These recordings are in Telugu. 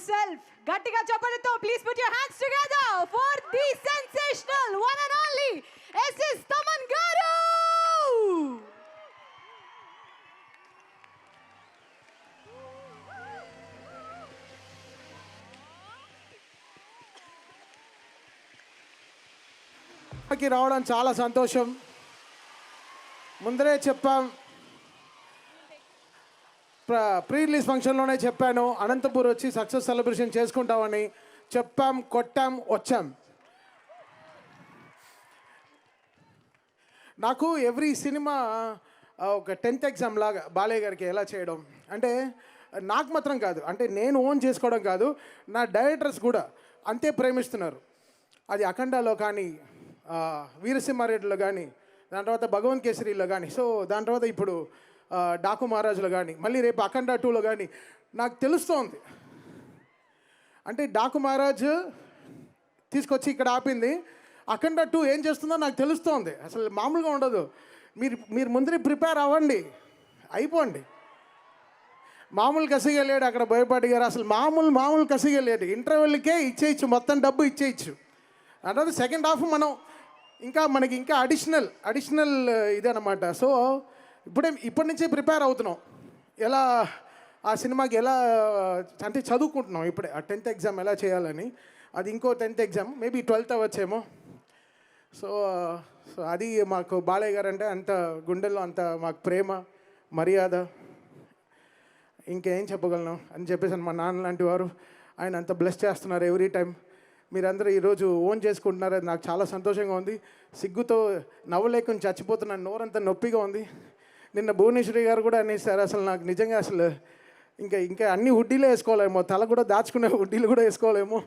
himself. గట్టిగా చెప్పడంతో please put your hands together for the sensational one and only S S Thaman garu రావడం చాలా సంతోషం ముందరే చెప్పాం ప్రీ రిలీజ్ ఫంక్షన్లోనే చెప్పాను. అనంతపూర్ వచ్చి సక్సెస్ సెలబ్రేషన్ చేసుకుంటామని చెప్పాం కొట్టాం వచ్చాం. నాకు ఎవ్రీ సినిమా ఒక టెన్త్ ఎగ్జామ్ లాగా బాలయ్య గారికి ఎలా చేయడం? అంటే నాకు మాత్రం కాదు. అంటే నేను ఓన్ చేసుకోవడం కాదు నా డైరెక్టర్స్ కూడా అంతే ప్రేమిస్తున్నారు. అది అఖండలో కానీ వీరసింహారెడ్డిలో కానీ దాని తర్వాత భగవన్ కేసరిలో కానీ. సో దాని తర్వాత ఇప్పుడు డాకు మహారాజులో కానీ మళ్ళీ రేపు అఖండ టూలో కానీ నాకు తెలుస్తోంది. అంటే డాకు మహారాజ్ తీసుకొచ్చి ఇక్కడ ఆపింది. అఖండ టూ ఏం చేస్తుందో నాకు తెలుస్తోంది. అసలు మామూలుగా ఉండదు. మీరు మీరు ముందరే ప్రిపేర్ అవ్వండి. అయిపోండి. మామూలు కసిగా లేడు అక్కడ భయపడి గారు. అసలు మామూలు మామూలు కసిగా లేడు ఇంటర్వెల్కే ఇచ్చేయచ్చు మొత్తం డబ్బు ఇచ్చేయచ్చు. అంటే సెకండ్ హాఫ్ మనం ఇంకా మనకి ఇంకా అడిషనల్ అడిషనల్ ఇదనమాట సో ఇప్పుడే ఇప్పటి నుంచే ప్రిపేర్ అవుతున్నాం. ఎలా ఆ సినిమాకి ఎలా అంటే చదువుకుంటున్నాం ఇప్పుడే. ఆ టెన్త్ ఎగ్జామ్ ఎలా చేయాలని అది ఇంకో టెన్త్ ఎగ్జామ్ మేబీ ట్వెల్త్ అవ్వచ్చేమో. సో సో అది మాకు బాలయ్య గారు అంటే అంత గుండెల్లో అంత మాకు ప్రేమ మర్యాద ఇంకేం చెప్పగలను అని చెప్పేసి మా నాన్న లాంటి వారు ఆయన అంత బ్లెస్ చేస్తున్నారు ఎవ్రీ టైం మీరందరూ ఈరోజు ఓన్ చేసుకుంటున్నారు అది నాకు చాలా సంతోషంగా ఉంది. సిగ్గుతో నవ్వలేకుండా చచ్చిపోతున్నాను నోరంతా నొప్పిగా ఉంది. నిన్న భువనేశ్వరి గారు కూడా అనేసారు అసలు నాకు నిజంగా అసలు ఇంకా ఇంకా అన్ని హుడ్డీలే వేసుకోలేమో తల కూడా దాచుకునే హుడ్డీలు కూడా వేసుకోలేము.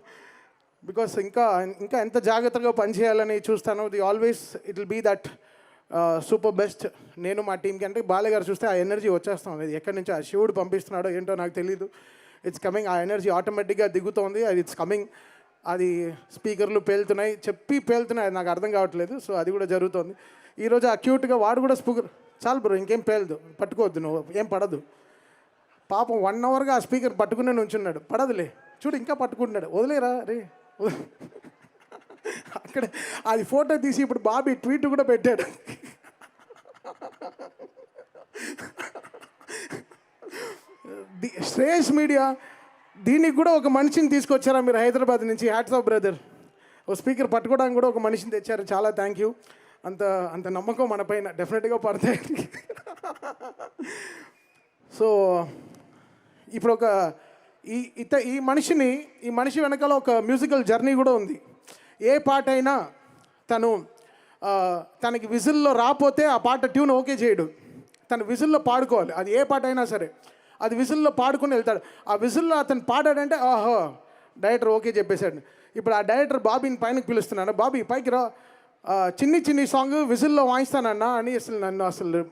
బికాస్ ఇంకా ఇంకా ఎంత జాగ్రత్తగా పనిచేయాలని చూస్తాను the always it will be that super best. నేను మా టీంకి అంటే బాలయ్య గారు చూస్తే ఆ ఎనర్జీ వచ్చేస్తాం. అది ఎక్కడి నుంచి ఆ శివుడు పంపిస్తున్నాడో ఏంటో నాకు తెలియదు ఇట్స్ కమింగ్ ఆ ఎనర్జీ ఆటోమేటిక్గా దిగుతోంది. అది ఇట్స్ కమింగ్ అది స్పీకర్లు పేలుతున్నాయి. చెప్పి పేలుతున్నాయి. అది నాకు అర్థం కావట్లేదు. సో అది కూడా జరుగుతోంది. ఈరోజు ఆ క్యూట్గా వాడు కూడా స్పీకర్ చాలు బ్రో ఇంకేం పేలదు. పట్టుకోవద్దు నువ్వు ఏం పడదు. పాపం వన్ అవర్గా ఆ స్పీకర్ పట్టుకునే నుంచున్నాడు. పడదులే. చూడు ఇంకా పట్టుకుంటున్నాడు. వదిలేరా? రే అక్కడ అది ఫోటో తీసి ఇప్పుడు బాబీ ట్వీట్ కూడా పెట్టాడు. శ్రేయస్ మీడియా దీనికి కూడా ఒక మనిషిని తీసుకొచ్చారా మీరు హైదరాబాద్ నుంచి? హ్యాట్స్ ఆఫ్ బ్రదర్ ఓ స్పీకర్ పట్టుకోవడానికి కూడా ఒక మనిషిని తెచ్చారు. చాలా థ్యాంక్ యూ అంత అంత నమ్మకం మన పైన డెఫినెట్గా పడతాయి. సో ఇప్పుడు ఒక ఈ ఇత ఈ మనిషిని ఈ మనిషి వెనకాల ఒక మ్యూజికల్ జర్నీ కూడా ఉంది. ఏ పాట అయినా తను తనకి విజిల్లో రాపోతే ఆ పాట ట్యూన్ ఓకే చేయడు. తను విజిల్లో పాడుకోవాలి. అది ఏ పాట అయినా సరే. అది విజిల్లో పాడుకుని వెళ్తాడు. ఆ విజిల్లో అతను పాడాడంటే ఆహో డైరెక్టర్ ఓకే చెప్పేశాడు. ఇప్పుడు ఆ డైరెక్టర్ బాబీని పైనకి పిలుస్తున్నాడు. బాబీ పైకి రా. చిన్ని చిన్ని సాంగ్ విజిల్లో వాయిస్తానన్నా అని అసలు నన్ను అసలు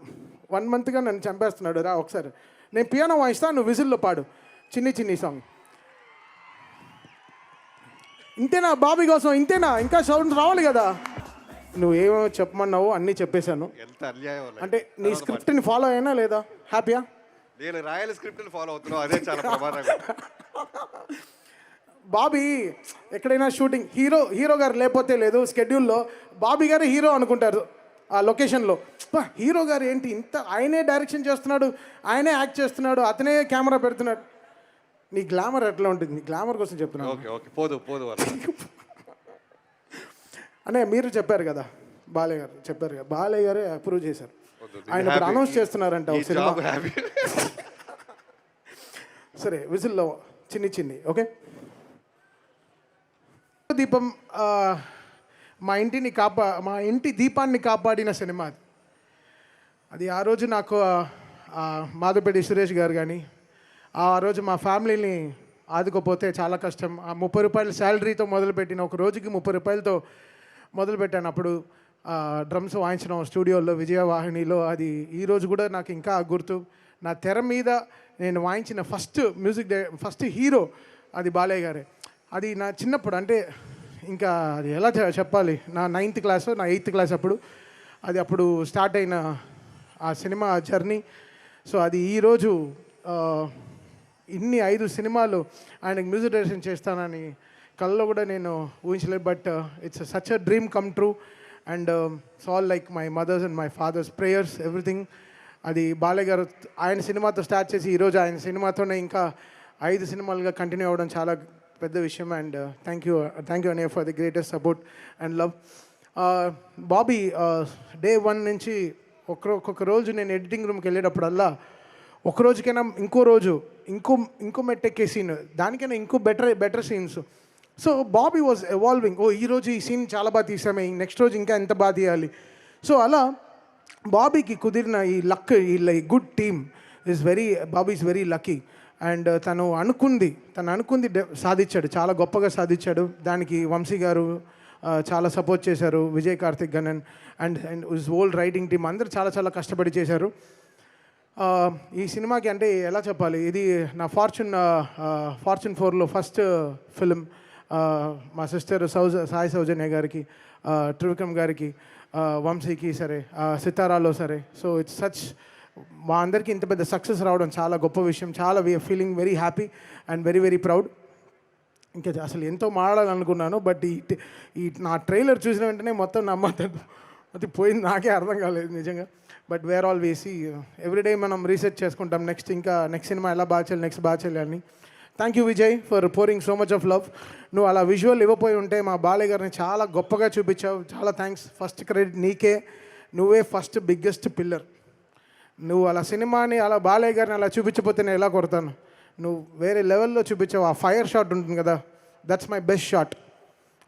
వన్ మంత్గా నన్ను చంపేస్తున్నాడు. రా ఒకసారి. నేను పియానో వాయిస్తా నువ్వు విజిల్లో పాడు. చిన్ని చిన్ని సాంగ్. ఇంతేనా బాబీ కోసం? ఇంతేనా? ఇంకా సౌండ్ రావాలి కదా. నువ్వు ఏమో చెప్పమన్నావు అన్నీ చెప్పేశాను. ఎంత అన్యాయం అలా. అంటే నీ స్క్రిప్ట్ని ఫాలో అయినా లేదా? హ్యాపీయా నేను రాయల స్క్రిప్ట్ ఫాలో అవుతున్నావు అదే చాలా ప్రమాదంగా బాబీ ఎక్కడైనా షూటింగ్ హీరో హీరో గారు లేకపోతే లేదు స్కెడ్యూల్లో బాబీ గారు హీరో అనుకుంటారు ఆ లొకేషన్లో. "బా, హీరో గారు ఏంటి? ఇంత ఆయనే డైరెక్షన్ చేస్తున్నాడు ఆయనే యాక్ట్ చేస్తున్నాడు అతనే కెమెరా పెడుతున్నాడు. నీ గ్లామర్ ఎట్లా ఉంటుంది? నీ గ్లామర్ కోసం చెప్తున్నాను. ఓకే ఓకే పోదు పోదు అనే మీరు చెప్పారు కదా బాలయ్య గారు చెప్పారు కదా బాలయ్య గారే అప్రూవ్ చేశారు. ఆయన. అనౌన్స్ చేస్తున్నారంట సరే విజిల్లో చిన్ని చిన్ని ఓకే? దీపం మా ఇంటిని కాపా మా ఇంటి దీపాన్ని కాపాడిన సినిమా అది. అది ఆ రోజు నాకు మాధవపేటి సురేష్ గారు కానీ ఆ రోజు మా ఫ్యామిలీని ఆదుకోపోతే చాలా కష్టం. ఆ ముప్పై రూపాయల శాలరీతో మొదలుపెట్టిన ఒక రోజుకి ముప్పై రూపాయలతో మొదలుపెట్టాను. అప్పుడు డ్రమ్స్ వాయించడం స్టూడియోలో విజయవాహినిలో అది ఈరోజు కూడా నాకు ఇంకా గుర్తు. నా తెర మీద నేను వాయించిన first music day first hero అది బాలయ్య గారే. అది నా చిన్నప్పుడు అంటే ఇంకా అది ఎలా చెప్పాలి? నా నైన్త్ క్లాస్ నా ఎయిత్ క్లాస్ అప్పుడు అది అప్పుడు స్టార్ట్ అయిన ఆ సినిమా జర్నీ. సో అది ఈరోజు ఇన్ని ఐదు సినిమాలు ఆయనకు మ్యూజిక్ డైరెక్షన్ చేస్తానని కళ్ళలో కూడా నేను ఊహించలేదు. But it's such a dream come true and it's all like my mother's and my father's prayers everything అది బాలయ్య గారు ఆయన సినిమాతో స్టార్ట్ చేసి ఈరోజు ఆయన సినిమాతోనే ఇంకా ఐదు సినిమాలుగా కంటిన్యూ అవ్వడం చాలా పెద్ద విషయం and thank you thank you అనే for the greatest support and love Bobby day one నుంచి ఒక్క ఒక్కొక్క రోజు నేను ఎడిటింగ్ రూమ్కి వెళ్ళేటప్పుడల్లా ఒక రోజుకైనా ఇంకో రోజు ఇంకో ఇంకో మెట్టెక్కే సీన్ దానికైనా ఇంకో better better scenes so Bobby was evolving ఓ ఈ రోజు ఈ సీన్ చాలా బాగా తీసామే. నెక్స్ట్ రోజు ఇంకా ఎంత బాగా తీయాలి? సో అలా బాబీకి కుదిరిన ఈ లక్ ఈ good team is very Bobby is very lucky and తను అనుకుంది తను అనుకుంది సాధించాడు చాలా గొప్పగా సాధించాడు. దానికి వంశీ గారు చాలా సపోర్ట్ చేశారు Vijay Karthik Ganan and and us old writing team అందరూ చాలా చాలా కష్టపడి చేశారు. ఈ సినిమాకి అంటే ఎలా చెప్పాలి? ఇది నా ఫార్చ్యూన్ ఫార్చ్యూన్ ఫోర్లో ఫస్ట్ ఫిలిం మా సిస్టర్ సౌజ సాయి సౌజన్య గారికి త్రివిక్రమ్ గారికి వంశీకి సరే సితారాలో సరే. సో ఇట్స్ సచ్ మా అందరికీ ఇంత పెద్ద సక్సెస్ రావడం చాలా గొప్ప విషయం. చాలా we're feeling very happy and very very proud ఇంకా అసలు ఎంతో మాడాలనుకున్నాను బట్ ఈ ఈ నా ట్రైలర్ చూసిన వెంటనే మొత్తం నమ్మతాడు అది పోయింది. నాకే అర్థం కాలేదు నిజంగా. But we're always every day మనం రీసెర్చ్ చేసుకుంటాం. నెక్స్ట్ ఇంకా నెక్స్ట్ సినిమా ఎలా బాగా చేయాలి నెక్స్ట్ బాగా చేయాలి అని thank you Vijay for pouring so much of love నువ్వు అలా విజువల్ ఇవ్వపోయి ఉంటే మా బాలయ్య గారిని చాలా గొప్పగా చూపించావు. చాలా థ్యాంక్స్ ఫస్ట్ క్రెడిట్ నీకే. నువ్వే ఫస్ట్ బిగ్గెస్ట్ పిల్లర్ నువ్వు అలా సినిమాని అలా బాలయ్య గారిని అలా చూపించకపోతే నేను ఎలా కొడతాను? నువ్వు వేరే లెవెల్లో చూపించావు. ఆ ఫైర్ షాట్ ఉంటుంది కదా? దట్స్ మై బెస్ట్ షాట్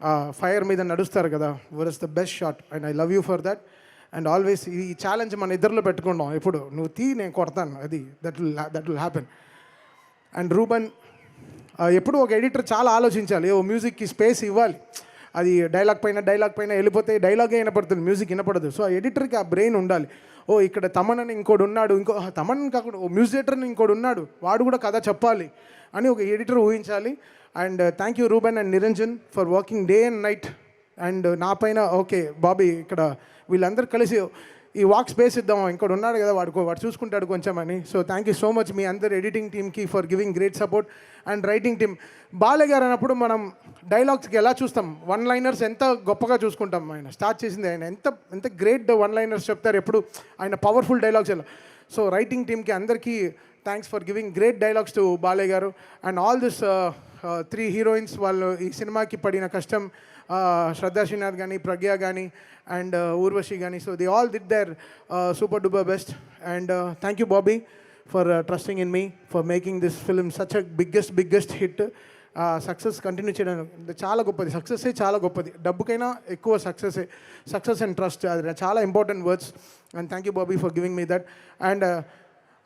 ఆ ఫైర్ మీద నడుస్తారు కదా? Where is the best shot and I love you for that and always ఈ ఛాలెంజ్ మన ఇద్దరిలో పెట్టుకుంటాం. ఎప్పుడు? నువ్వు తీ నేను కొడతాను. అది that will that will happen and Ruben ఎప్పుడు ఒక ఎడిటర్ చాలా ఆలోచించాలి. ఓ మ్యూజిక్కి స్పేస్ ఇవ్వాలి. అది డైలాగ్ పైన డైలాగ్ పైన వెళ్ళిపోతే డైలాగే వినపడుతుంది? మ్యూజిక్ వినపడదు. సో ఆ ఎడిటర్కి ఆ బ్రెయిన్ ఉండాలి. ఓ ఇక్కడ తమన్ అని ఇంకోడు ఉన్నాడు. ఇంకో తమన్ కాకుండా ఓ మ్యూజిక్ అని ఇంకోటి ఉన్నాడు. వాడు కూడా కథ చెప్పాలి అని ఒక editor ఊహించాలి. And thank you Ruben and Niranjan for working day and night and నా పైన ఓకే బాబీ ఇక్కడ వీళ్ళందరూ కలిసి ఈ వాక్ స్పేస్ ఇద్దాం ఇంకోటి ఉన్నాడు కదా వాడు వాడు చూసుకుంటాడు కొంచెం అని. So thank you so much మీ అందరు ఎడిటింగ్ టీమ్కి for giving great support and writing team Balayya garu అన్నప్పుడు మనం డైలాగ్స్కి ఎలా చూస్తాం? వన్ లైనర్స్ ఎంత గొప్పగా చూసుకుంటాం? ఆయన స్టార్ట్ చేసింది ఆయన ఎంత ఎంత గ్రేట్ వన్ లైనర్స్ చెప్తారు ఎప్పుడు? ఆయన పవర్ఫుల్ డైలాగ్స్ ఎలా? సో రైటింగ్ టీమ్కి అందరికీ thanks for giving great dialogues to Balayya garu. And all this three heroines వాళ్ళు ఈ సినిమాకి పడిన కష్టం శ్రద్ధా శ్రీనాథ్ కానీ ప్రజ్ఞ కానీ అండ్ ఊర్వశి కానీ so they all did their super duper best and thank you Bobby for trusting in me for making this film such a biggest biggest hit success continue చేయడం చాలా గొప్పది. సక్సెస్ చాలా గొప్పది. డబ్బుకైనా ఎక్కువ సక్సెస్ సక్సెస్ అండ్ ట్రస్ట్ అది చాలా important words and thank you Bobby for giving me that and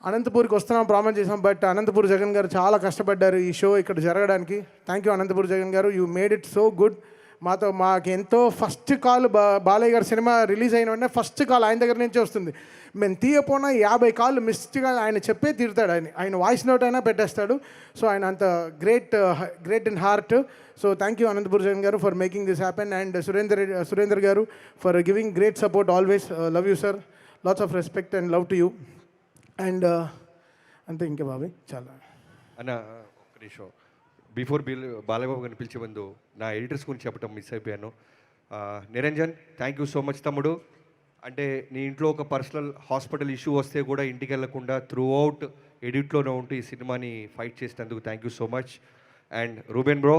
అనంతపూర్కి వస్తున్నాం ప్రామిస్ చేసాం బట్ అనంతపూర్ జగన్ గారు చాలా కష్టపడ్డారు ఈ షో ఇక్కడ జరగడానికి. Thank you Anantapur Jagan garu. You made it so good మాతో మాకెంతో ఫస్ట్ కాల్ బా బాలయ్య గారి సినిమా రిలీజ్ అయిన వెంటనే ఫస్ట్ కాల్ ఆయన దగ్గర నుంచే వస్తుంది. మేము తీయపోయినా యాభై కాళ్ళు మిస్గా ఆయన చెప్పే తీరుతాడు. ఆయన ఆయన వాయిస్ నోట్ అయినా పెట్టేస్తాడు. సో ఆయన అంత great great in heart. So thank you Anantapur Jagan garu for making this happen and Surender Surender garu for giving great support always. Love you sir lots of respect and love to you and అంతే ఇంకా బాబాయ్ చాలా. అన్న ఒక్క నిమిషం. బిఫోర్ బిల్ బాలబాబు గారిని పిలిచే ముందు నా ఎడిటర్స్ గురించి చెప్పడం మిస్ అయిపోయాను. Niranjan thank you so much తమ్ముడు. అంటే నీ ఇంట్లో ఒక పర్సనల్ హాస్పిటల్ ఇష్యూ వస్తే కూడా ఇంటికి వెళ్ళకుండా త్రూ అవుట్ ఎడిట్లోనే ఉంటూ ఈ సినిమాని ఫైట్ చేసినందుకు thank you so much and Ruben bro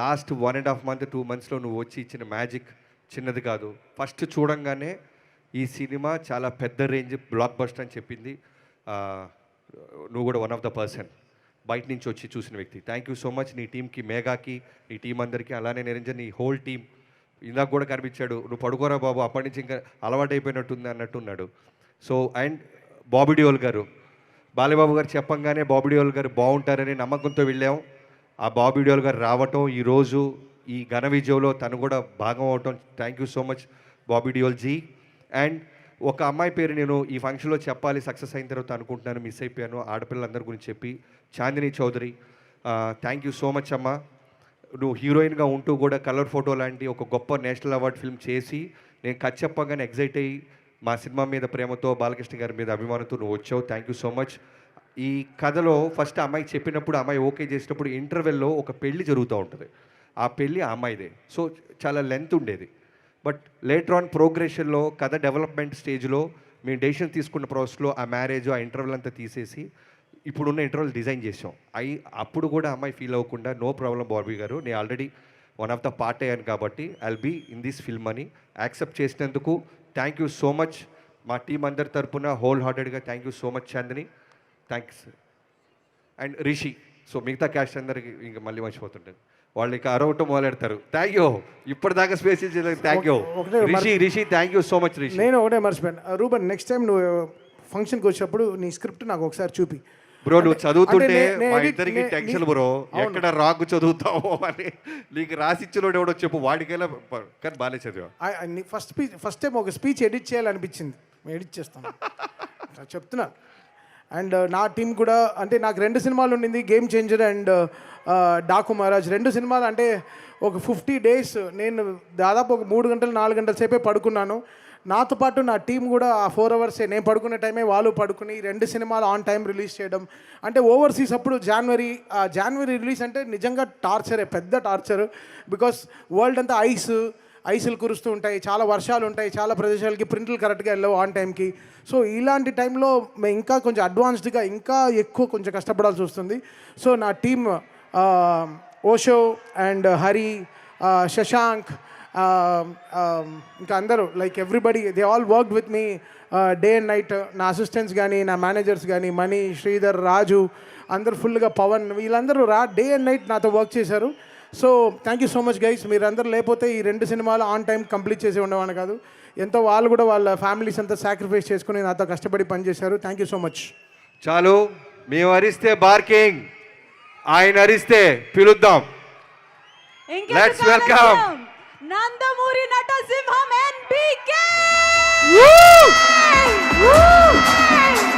last one and half month two మంత్స్లో నువ్వు వచ్చి ఇచ్చిన మ్యాజిక్ చిన్నది కాదు. ఫస్ట్ చూడంగానే ఈ సినిమా చాలా పెద్ద రేంజ్ బ్లాక్ బస్టర్ అని చెప్పింది. నువ్వు కూడా వన్ ఆఫ్ ద పర్సన్ బయట నుంచి వచ్చి చూసిన వ్యక్తి. థ్యాంక్ యూ సో మచ్ నీ టీంకి మేఘాకి నీ టీం అందరికీ అలానే నిరంజన్ నీ హోల్ టీం ఇందాక కూడా కనిపించాడు. నువ్వు పడుకోరా బాబు అప్పటి నుంచి ఇంకా అలవాటైపోయినట్టుంది అన్నట్టున్నాడు. సో అండ్ బాబిడియోల్ గారు బాలయ్యబాబు గారు చెప్పంగానే బాబిడియోల్ గారు బాగుంటారని నమ్మకంతో వెళ్ళాం. ఆ బాబిడియోల్ గారు రావటం ఈరోజు ఈ ఘన విజయంలో తను కూడా భాగం అవటం. Thank you so much Bobby Deol ji. And ఒక అమ్మాయి పేరు నేను ఈ ఫంక్షన్లో చెప్పాలి సక్సెస్ అయిన తర్వాత అనుకుంటున్నాను మిస్ అయిపోయాను ఆడపిల్లలందరి గురించి చెప్పి Chandini Chowdary thank you so much అమ్మ. నువ్వు హీరోయిన్గా ఉంటూ కూడా కలర్ ఫోటో లాంటి ఒక గొప్ప నేషనల్ అవార్డ్ ఫిల్మ్ చేసి నేను కథ చెప్పగానే ఎగ్జైట్ అయ్యి మా సినిమా మీద ప్రేమతో బాలకృష్ణ గారి మీద అభిమానంతో నువ్వు వచ్చావు. థ్యాంక్ యూ సో మచ్ ఈ కథలో ఫస్ట్ అమ్మాయి చెప్పినప్పుడు అమ్మాయి ఓకే చేసినప్పుడు ఇంటర్వెల్లో ఒక పెళ్ళి జరుగుతూ ఉంటుంది. ఆ పెళ్ళి ఆ అమ్మాయిదే. సో చాలా లెంత్ ఉండేది. బట్ లేటర్ ఆన్ ప్రోగ్రెషన్లో కథ డెవలప్మెంట్ స్టేజ్లో మేము డెసిషన్ తీసుకున్న ప్రాసెస్లో ఆ మ్యారేజ్ ఆ ఇంటర్వెల్ అంతా తీసేసి ఇప్పుడున్న ఇంటర్వెల్ డిజైన్ చేసాం అయి అప్పుడు కూడా అమ్మాయి ఫీల్ అవ్వకుండా నో ప్రాబ్లం బాబీ గారు. నేను already one of the part అయ్యాను కాబట్టి I'll be in this film అని యాక్సెప్ట్ చేసినందుకు థ్యాంక్ యూ సో మచ్ మా టీం అందరి తరపున whole హార్టెడ్గా thank you so much Chandini thanks and Rishi so మిగతా క్యాస్ట్ అందరికి ఇంకా మళ్ళీ మర్చిపోతుంటాను. వాళ్ళు ఇక అరవటం మొదలెడతారు. థ్యాంక్ యూ ఇప్పటిదాకా స్పేస్ ఇచ్చేందుకు థ్యాంక్ యూ ఒకటే Rishi Rishi thank you so much Rishi. నేను ఒకటే మర్చిపోయాను. ఆ, రూబన్ నెక్స్ట్ టైం నువ్వు ఫంక్షన్కి వచ్చినప్పుడు నీ స్క్రిప్ట్ నాకు ఒకసారి చూపి. బ్రో నువ్వు చదువుతుంటే అంటే నే- నే మా ఇద్దరికి నే- టెన్షన్ బ్రో అవును. ఎక్కడ రాకు చదువుతావో అని. నీకు రాసిచ్చినోడు ఎవడో చెప్పు వాడికైనా ప- కానీ బాగానే చదివా ఫస్ట్ స్పీచ్ ఫస్ట్ టైం ఒక స్పీచ్ ఎడిట్ చేయాలనిపించింది. ఎడిట్ చేస్తాను చెప్తున్నా. అండ్ నా టీం కూడా అంటే నాకు రెండు సినిమాలు ఉండింది Game Changer and Daku Maharaj రెండు సినిమాలు అంటే ఒక ఫిఫ్టీ డేస్ నేను దాదాపు ఒక మూడు గంటలు నాలుగు గంటల సేపే పడుకున్నాను. నాతో పాటు నా టీం కూడా ఆ ఫోర్ అవర్సే నేను పడుకునే టైమే వాళ్ళు పడుకుని రెండు సినిమాలు ఆన్ టైం రిలీజ్ చేయడం. అంటే ఓవర్సీస్ అప్పుడు జనవరి ఆ జనవరి రిలీజ్ అంటే నిజంగా టార్చరే పెద్ద టార్చర్. బికాస్ వరల్డ్ అంతా ఐస్ ఐసులు కురుస్తూ ఉంటాయి చాలా వర్షాలు ఉంటాయి చాలా ప్రదేశాలకి ప్రింట్లు కరెక్ట్గా వెళ్ళవు ఆన్ టైంకి సో ఇలాంటి టైంలో మేము ఇంకా కొంచెం అడ్వాన్స్డ్గా ఇంకా ఎక్కువ కొంచెం కష్టపడాల్సి వస్తుంది. సో నా టీమ్ ఓషో అండ్ హరి శశాంక్ ఇంకా అందరూ like everybody they all work with me day and night నా అసిస్టెంట్స్ కానీ నా మేనేజర్స్ కానీ మణి శ్రీధర్ రాజు అందరు ఫుల్గా పవన్ వీళ్ళందరూ రా డే అండ్ నైట్ నాతో వర్క్ చేశారు. So thank you so much guys మీరందరూ లేకపోతే ఈ రెండు సినిమాలు ఆన్ టైం కంప్లీట్ చేసి ఉండేవాడిని కాదు. ఎంతో వాళ్ళు కూడా వాళ్ళ ఫ్యామిలీస్ అంతా సాక్రిఫైస్ చేసుకుని నాతో కష్టపడి పనిచేశారు. థ్యాంక్ యూ సో మచ్ చాలు. మేము అరిస్తే బార్కింగ్ ఆయన అరిస్తే పిలుద్దాం. లెట్స్ వెల్కమ్ నందమూరి నట సింహం